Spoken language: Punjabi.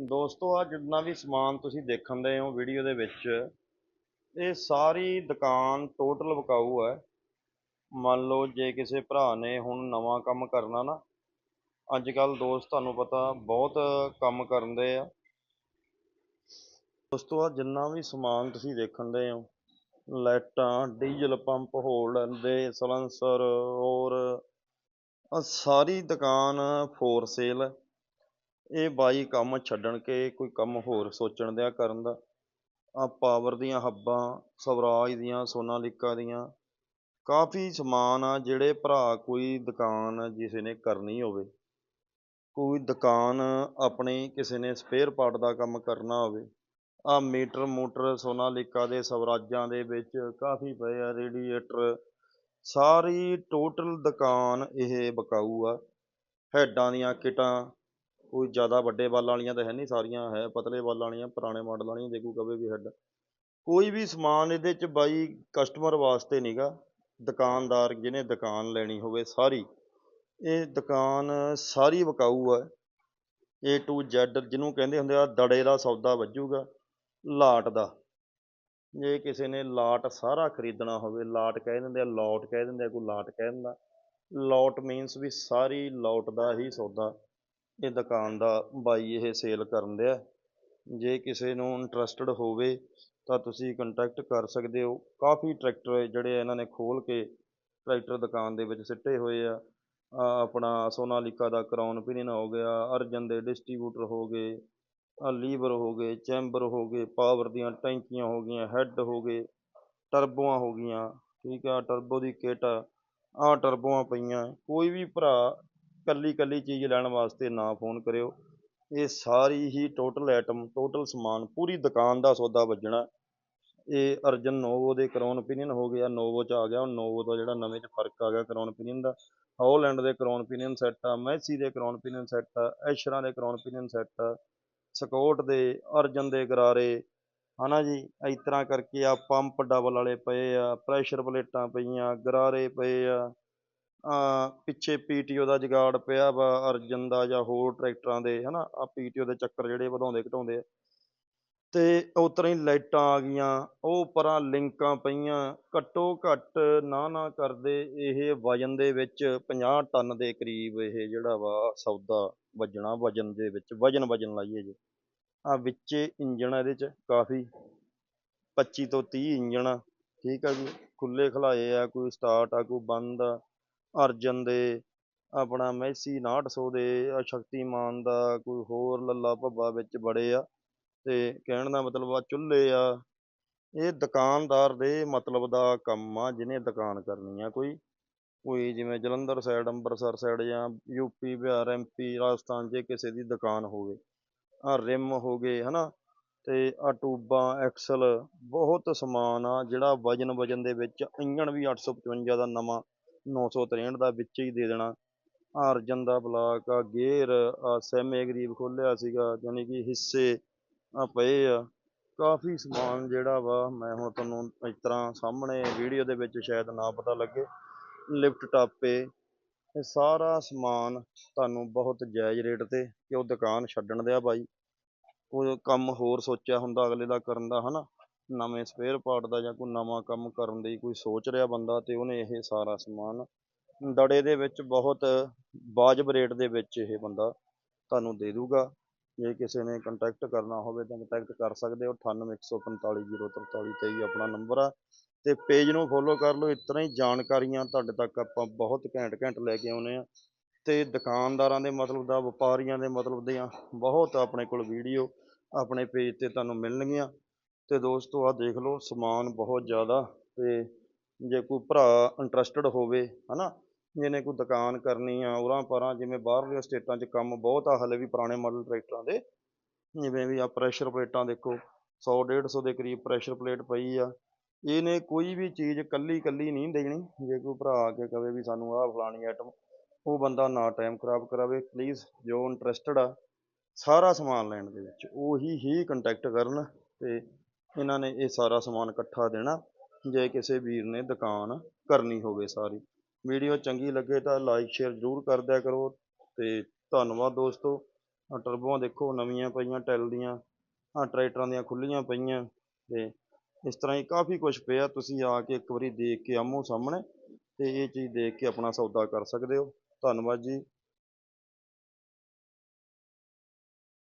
ਦੋਸਤੋ ਆ ਜਿੰਨਾ ਵੀ ਸਮਾਨ ਤੁਸੀਂ ਦੇਖਣ ਦੇ ਹੋ ਵੀਡੀਓ ਦੇ ਵਿੱਚ, ਇਹ ਸਾਰੀ ਦੁਕਾਨ ਟੋਟਲ ਵਿਕਾਊ ਹੈ। ਮੰਨ ਲਓ, ਜੇ ਕਿਸੇ ਭਰਾ ਨੇ ਹੁਣ ਨਵਾਂ ਕੰਮ ਕਰਨਾ ਨਾ ਅੱਜ ਕੱਲ ਦੋਸਤ ਤੁਹਾਨੂੰ ਪਤਾ ਬਹੁਤ ਕੰਮ ਕਰਨ ਦੇ ਆ। ਦੋਸਤੋ ਆ ਜਿੰਨਾ ਵੀ ਸਮਾਨ ਤੁਸੀਂ ਦੇਖਣ ਦੇ ਹੋ, ਲਾਈਟਾਂ, ਡੀਜ਼ਲ ਪੰਪ ਹੋਲਡਰ ਦੇ, ਸਲੈਂਸਰ ਔਰ ਸਾਰੀ ਦੁਕਾਨ ਫੋਰ ਸੇਲ ਹੈ। ਇਹ ਬਾਈ ਕੰਮ ਛੱਡਣ ਕੇ ਕੋਈ ਕੰਮ ਹੋਰ ਸੋਚਣ ਦਿਆ ਕਰਨ ਦਾ। ਆ ਪਾਵਰ ਦੀਆਂ ਹੱਬਾਂ, ਸਵਰਾਜ ਦੀਆਂ ਸੋਨਾਲੀਕਾ ਦੀਆਂ, ਕਾਫੀ ਸਮਾਨ ਆ ਜਿਹੜੇ ਭਰਾ ਕੋਈ ਦੁਕਾਨ ਕਿਸੇ ਨੇ ਕਰਨੀ ਹੋਵੇ। ਕੋਈ ਦੁਕਾਨ ਆਪਣੀ ਕਿਸੇ ਨੇ ਸਪੇਅਰ ਪਾਰਟ ਦਾ ਕੰਮ ਕਰਨਾ ਹੋਵੇ। ਆ ਮੀਟਰ ਮੋਟਰ ਸੋਨਾਲੀਕਾ ਦੇ ਸਵਰਾਜਾਂ ਦੇ ਵਿੱਚ ਕਾਫੀ ਪਏ ਆ, ਰੇਡੀਏਟਰ, ਸਾਰੀ ਟੋਟਲ ਦੁਕਾਨ ਇਹ ਬਕਾਊ ਆ। ਹੈਡਾਂ ਦੀਆਂ ਕਿਟਾਂ ਕੋਈ ਜ਼ਿਆਦਾ ਵੱਡੇ ਵਾਲਾਂ ਵਾਲੀਆਂ ਤਾਂ ਹੈ ਨਹੀਂ ਸਾਰੀਆਂ, ਹੈ ਪਤਲੇ ਵਾਲਾਂ ਵਾਲੀਆਂ, ਪੁਰਾਣੇ ਮਾਡਲ ਵਾਲੀਆਂ ਜੇ ਕੋਈ ਕਵੇ ਵੀ ਹੈਡ ਕੋਈ ਵੀ ਸਮਾਨ ਇਹਦੇ ਚ ਬਾਈ ਕਸਟਮਰ ਵਾਸਤੇ ਨਹੀਂਗਾ ਦੁਕਾਨਦਾਰ ਜਿਹਨੇ ਦੁਕਾਨ ਲੈਣੀ ਹੋਵੇ ਸਾਰੀ, ਇਹ ਦੁਕਾਨ ਸਾਰੀ ਵਿਕਾਊ ਹੈ A to Z ਜਿਹਨੂੰ ਕਹਿੰਦੇ ਹੁੰਦੇ ਆ, ਦੜੇ ਦਾ ਸੌਦਾ ਵੱਜੂਗਾ, ਲਾਟ ਦਾ। ਜੇ ਕਿਸੇ ਨੇ ਲਾਟ ਸਾਰਾ ਖਰੀਦਣਾ ਹੋਵੇ, ਲਾਟ ਕਹਿ ਦਿੰਦੇ ਆ, ਲੋਟ ਕਹਿ ਦਿੰਦੇ ਆ, ਕੋਈ ਲਾਟ ਕਹਿ ਦਿੰਦਾ। ਲੋਟ ਮੀਨਸ ਵੀ ਸਾਰੀ ਲੋਟ ਦਾ ਹੀ ਸੌਦਾ। ਇਹ ਦੁਕਾਨ ਦਾ ਬਾਈ ਇਹ ਸੇਲ ਕਰਨ ਦਿਆ। ਜੇ ਕਿਸੇ ਨੂੰ ਇੰਟਰਸਟਡ ਹੋਵੇ ਤਾਂ ਤੁਸੀਂ ਕੰਟੈਕਟ ਕਰ ਸਕਦੇ ਹੋ। ਕਾਫੀ ਟਰੈਕਟਰ ਜਿਹੜੇ ਇਹਨਾਂ ਨੇ ਖੋਲ ਕੇ ਟਰੈਕਟਰ ਦੁਕਾਨ ਦੇ ਵਿੱਚ ਸਿੱਟੇ ਹੋਏ ਆ। ਆਹ ਆਪਣਾ ਸੋਨਾਲੀਕਾ ਦਾ ਕਰਾਊਨ ਪਿਨੀਅਨ ਹੋ ਗਿਆ, ਅਰਜਨ ਦੇ ਡਿਸਟ੍ਰੀਬਿਊਟਰ ਹੋ ਗਏ ਲੀਵਰ ਹੋ ਗਏ ਚੈਂਬਰ ਹੋ ਗਏ ਪਾਵਰ ਦੀਆਂ ਟੈਂਕੀਆਂ ਹੋ ਗਈਆਂ ਹੈੱਡ ਹੋ ਗਏ ਟਰਬੋਆਂ ਹੋ ਗਈਆਂ। ਠੀਕ ਆ ਟਰਬੋ ਦੀ ਕਿੱਟ ਆ। ਟਰਬੋਆਂ ਪਈਆਂ। ਕੋਈ ਵੀ ਭਰਾ ਕੱਲੀ ਕੱਲੀ ਚੀਜ਼ ਲੈਣ ਵਾਸਤੇ ਨਾ ਫੋਨ ਕਰਿਓ। ਇਹ ਸਾਰੀ ਹੀ ਟੋਟਲ ਆਈਟਮ ਟੋਟਲ ਸਮਾਨ, ਪੂਰੀ ਦੁਕਾਨ ਦਾ ਸੌਦਾ ਵੱਜਣਾ। ਇਹ ਅਰਜਨ ਨੋਵੋ ਦੇ ਕਰਾਊਨ ਓਪੀਨੀਅਨ ਹੋ ਗਿਆ, ਨੋਵੋ ਚ ਆ ਗਿਆ। ਹੁਣ ਨੋਵੋ ਦਾ ਜਿਹੜਾ ਨਵੇਂ ਚ ਫ਼ਰਕ ਆ ਗਿਆ ਕਰਾਊਨ ਓਪੀਨੀਅਨ ਦਾ। ਹੌਲੈਂਡ ਦੇ ਕਰਾਊਨ ਓਪੀਨੀਅਨ ਸੈੱਟ ਆ, ਮੈਸੀ ਦੇ ਕਰਾਊਨ ਓਪੀਨੀਅਨ ਸੈੱਟ ਆ, ਐਸ਼ਰਾਂ ਦੇ ਕਰਾਊਨ ਓਪੀਨੀਅਨ ਸੈੱਟ ਆ, ਸਕੋਟ ਦੇ, ਅਰਜਨ ਦੇ ਗਰਾਰੇ। ਹਨਾ ਜੀ, ਇਸ ਤਰ੍ਹਾਂ ਕਰਕੇ ਆ, ਪੰਪ ਡਬਲ ਵਾਲੇ ਪਏ ਆ ਪ੍ਰੈਸ਼ਰ ਪਲੇਟਾਂ ਪਈਆਂ, ਗਰਾਰੇ ਪਏ ਆ। ਪਿੱਛੇ ਪੀਟੀਓ ਦਾ ਜਗਾੜ ਪਿਆ ਵਾ, ਅਰਜਨ ਦਾ ਜਾਂ ਹੋਰ ਟਰੈਕਟਰਾਂ ਦੇ, ਹਨਾ ਆ ਪੀਟੀਓ ਦੇ ਚੱਕਰ ਜਿਹੜੇ ਵਧਾਉਂਦੇ ਘਟਾਉਂਦੇ ਆ। ਤੇ ਉਸ ਤਰ੍ਹਾਂ ਹੀ ਲਾਈਟਾਂ ਆ ਗਈਆਂ, ਉਹ ਪਰਾਂ ਲਿੰਕਾਂ ਪਈਆਂ, ਘੱਟੋ ਘੱਟ ਨਾ ਨਾ ਕਰਦੇ ਇਹ ਵਜਨ ਦੇ ਵਿੱਚ 50 ਟਨ ਦੇ ਕਰੀਬ ਇਹ ਜਿਹੜਾ ਵਾ ਸੌਦਾ ਵੱਜਣਾ, ਵਜਨ ਦੇ ਵਿੱਚ, ਵਜਨ ਵਜਨ ਲਾਈਏ ਜੇ। ਆ ਵਿੱਚੇ ਇੰਜਣ ਇਹਦੇ ਚ, ਕਾਫੀ 25 ਤੋਂ 30 ਇੰਜਣ ਆ, ਠੀਕ ਆ ਜੀ ਖੁੱਲੇ ਖਲਾਏ ਆ, ਕੋਈ ਸਟਾਰਟ ਆ, ਕੋਈ ਬੰਦ ਆ। ਅਰਜਨ ਦੇ, ਆਪਣਾ ਮੈਸੀ 6900 ਦੇ ਆ ਸ਼ਕਤੀਮਾਨ ਦਾ ਕੋਈ ਹੋਰ ਲੱਲਾ ਭੱਬਾ ਵਿੱਚ ਬੜੇ ਆ ਤੇ ਕਹਿਣ ਦਾ ਮਤਲਬ ਆ ਚੁੱਲ੍ਹੇ ਆ। ਇਹ ਦੁਕਾਨਦਾਰ ਦੇ ਮਤਲਬ ਦਾ ਕੰਮ ਆ ਜਿਹਨੇ ਦੁਕਾਨ ਕਰਨੀ ਆ ਕੋਈ। ਕੋਈ ਜਿਵੇਂ ਜਲੰਧਰ ਸਾਈਡ ਅੰਮ੍ਰਿਤਸਰ ਸਾਈਡ ਜਾਂ ਯੂਪੀ ਬਿਹਾਰ ਐਮਪੀ ਰਾਜਸਥਾਨ ਜੇ ਕਿਸੇ ਦੀ ਦੁਕਾਨ ਹੋਵੇ। ਆ ਰਿਮ ਹੋ ਗਏ, ਹਨਾ? ਤੇ ਆ ਟੂਬਾਂ, ਐਕਸਲ ਬਹੁਤ ਸਮਾਨ ਆ ਜਿਹੜਾ ਵਜਨ ਵਜਨ ਦੇ ਵਿੱਚ ਇੰਜਣ ਵੀ 855 ਦਾ ਨਵਾਂ 963 ਦਾ ਵਿੱਚ ਹੀ ਦੇ ਦੇਣਾ। ਆਹ ਅਰਜਨ ਦਾ ਬਲਾਕ ਆ ਗੇਅਰ ਆ ਸੈਮੇ ਗਰੀਬ ਖੋਲਿਆ ਸੀਗਾ ਯਾਨੀ ਕਿ ਹਿੱਸੇ ਆ ਪਏ ਆ। ਕਾਫੀ ਸਮਾਨ ਜਿਹੜਾ ਵਾ, ਮੈਂ ਹੁਣ ਤੁਹਾਨੂੰ ਇਸ ਤਰ੍ਹਾਂ ਸਾਹਮਣੇ ਵੀਡੀਓ ਦੇ ਵਿੱਚ ਸ਼ਾਇਦ ਨਾ ਪਤਾ ਲੱਗੇ, ਲਿਫਟ ਟਾਪੇ, ਇਹ ਸਾਰਾ ਸਮਾਨ ਤੁਹਾਨੂੰ ਬਹੁਤ ਜਾਇਜ਼ ਰੇਟ ਤੇ ਕਿ ਉਹ ਦੁਕਾਨ ਛੱਡਣ ਦਿਆ ਬਾਈ। ਕੋਈ ਕੰਮ ਹੋਰ ਸੋਚਿਆ ਹੁੰਦਾ, ਅਗਲੇ ਦਾ ਕਰਨ ਦਾ, ਹਨਾ? ਨਵੇਂ ਸਪੇਅਰ ਪਾਰਟ ਦਾ ਜਾਂ ਕੋਈ ਨਵਾਂ ਕੰਮ ਕਰਨ ਦੀ ਕੋਈ ਸੋਚ ਰਿਹਾ ਬੰਦਾ ਤੇ ਉਹਨੇ ਇਹ ਸਾਰਾ ਸਮਾਨ ਦੜੇ ਦੇ ਵਿੱਚ ਬਹੁਤ ਵਾਜਬ ਰੇਟ ਦੇ ਵਿੱਚ ਇਹ ਬੰਦਾ ਤੁਹਾਨੂੰ ਦੇ ਦੂਗਾ। ਜੇ ਕਿਸੇ ਨੇ ਕੰਟੈਕਟ ਕਰਨਾ ਹੋਵੇ ਤਾਂ ਕੰਟੈਕਟ ਕਰ ਸਕਦੇ ਹੋ। 98145043 ਤੇ ਹੀ ਆਪਣਾ ਨੰਬਰ ਆ। ਤੇ ਪੇਜ ਨੂੰ ਫੋਲੋ ਕਰ ਲਓ। ਇਸ ਤਰ੍ਹਾਂ ਹੀ ਜਾਣਕਾਰੀਆਂ ਤੁਹਾਡੇ ਤੱਕ ਆਪਾਂ ਬਹੁਤ ਘੈਂਟ ਘੈਂਟ ਲੈ ਕੇ ਆਉਨੇ ਆ ਤੇ ਦੁਕਾਨਦਾਰਾਂ ਦੇ ਮਤਲਬ ਦਾ, ਵਪਾਰੀਆਂ ਦੇ ਮਤਲਬ ਦੀਆਂ ਬਹੁਤ ਆਪਣੇ ਕੋਲ ਵੀਡੀਓ ਆਪਣੇ ਪੇਜ ਤੇ ਤੁਹਾਨੂੰ ਮਿਲਣਗੀਆਂ। ਤੇ ਦੋਸਤੋ ਆ ਦੇਖ ਲਓ, ਸਮਾਨ ਬਹੁਤ ਜ਼ਿਆਦਾ ਤੇ ਜੇ ਕੋਈ ਭਰਾ ਇੰਟਰਸਟਡ ਹੋਵੇ, ਹਨਾ, ਜਿਹਨੇ ਕੋਈ ਦੁਕਾਨ ਕਰਨੀ ਆ, ਉਰਾਂ ਪਰਾਂ ਜਿਵੇਂ ਬਾਹਰਲੀਆਂ ਸਟੇਟਾਂ 'ਚ ਕੰਮ ਬਹੁਤ ਆ, ਹਲੇ ਵੀ ਪੁਰਾਣੇ ਮਾਡਲ ਟਰੈਕਟਰਾਂ ਦੇ, ਜਿਵੇਂ ਵੀ ਆ ਪ੍ਰੈਸ਼ਰ ਪਲੇਟਾਂ ਦੇਖੋ 100 150 ਦੇ ਕਰੀਬ ਪ੍ਰੈਸ਼ਰ ਪਲੇਟ ਪਈ ਆ, ਇਹਨੇ ਕੋਈ ਵੀ ਚੀਜ਼ ਕੱਲੀ ਕੱਲੀ ਨਹੀਂ ਦੇਣੀ, ਜੇ ਕੋਈ ਭਰਾ ਆ ਕੇ ਕਵੇ ਵੀ ਸਾਨੂੰ ਆਹ ਫਲਾਣੀ ਆਈਟਮ ਉਹ ਬੰਦਾ ਨਾ ਟਾਈਮ ਖਰਾਬ ਕਰਾਵੇ ਪਲੀਜ਼ ਜੋ ਇੰਟਰਸਟਡ ਆ, ਸਾਰਾ ਸਮਾਨ ਲੈਣ ਦੇ ਵਿੱਚ, ਉਹੀ ਹੀ ਕੰਟੈਕਟ ਕਰਨ ਤੇ ਇਹਨਾਂ ਨੇ ਇਹ ਸਾਰਾ ਸਮਾਨ ਇਕੱਠਾ ਦੇਣਾ, ਜੇ ਕਿਸੇ ਵੀਰ ਨੇ ਦੁਕਾਨ ਕਰਨੀ ਹੋਵੇ ਸਾਰੀ। ਵੀਡੀਓ ਚੰਗੀ ਲੱਗੇ ਤਾਂ ਲਾਈਕ ਸ਼ੇਅਰ ਜ਼ਰੂਰ ਕਰ ਦਿਆ ਕਰੋ ਤੇ ਧੰਨਵਾਦ ਦੋਸਤੋ। ਆਹ ਟਰਬੋਆਂ ਦੇਖੋ, ਨਵੀਆਂ ਪਈਆਂ, ਟੈਲ ਦੀਆਂ ਆ ਟਰੈਕਟਰਾਂ ਦੀਆਂ ਖੁੱਲੀਆਂ ਪਈਆਂ ਤੇ ਇਸ ਤਰ੍ਹਾਂ ਹੀ ਕਾਫੀ ਕੁਝ ਪਿਆ। ਤੁਸੀਂ ਆ ਕੇ ਇੱਕ ਵਾਰੀ ਦੇਖ ਕੇ ਆਮੋ ਸਾਹਮਣੇ ਤੇ ਇਹ ਚੀਜ਼ ਦੇਖ ਕੇ ਆਪਣਾ ਸੌਦਾ ਕਰ ਸਕਦੇ ਹੋ। ਧੰਨਵਾਦ ਜੀ।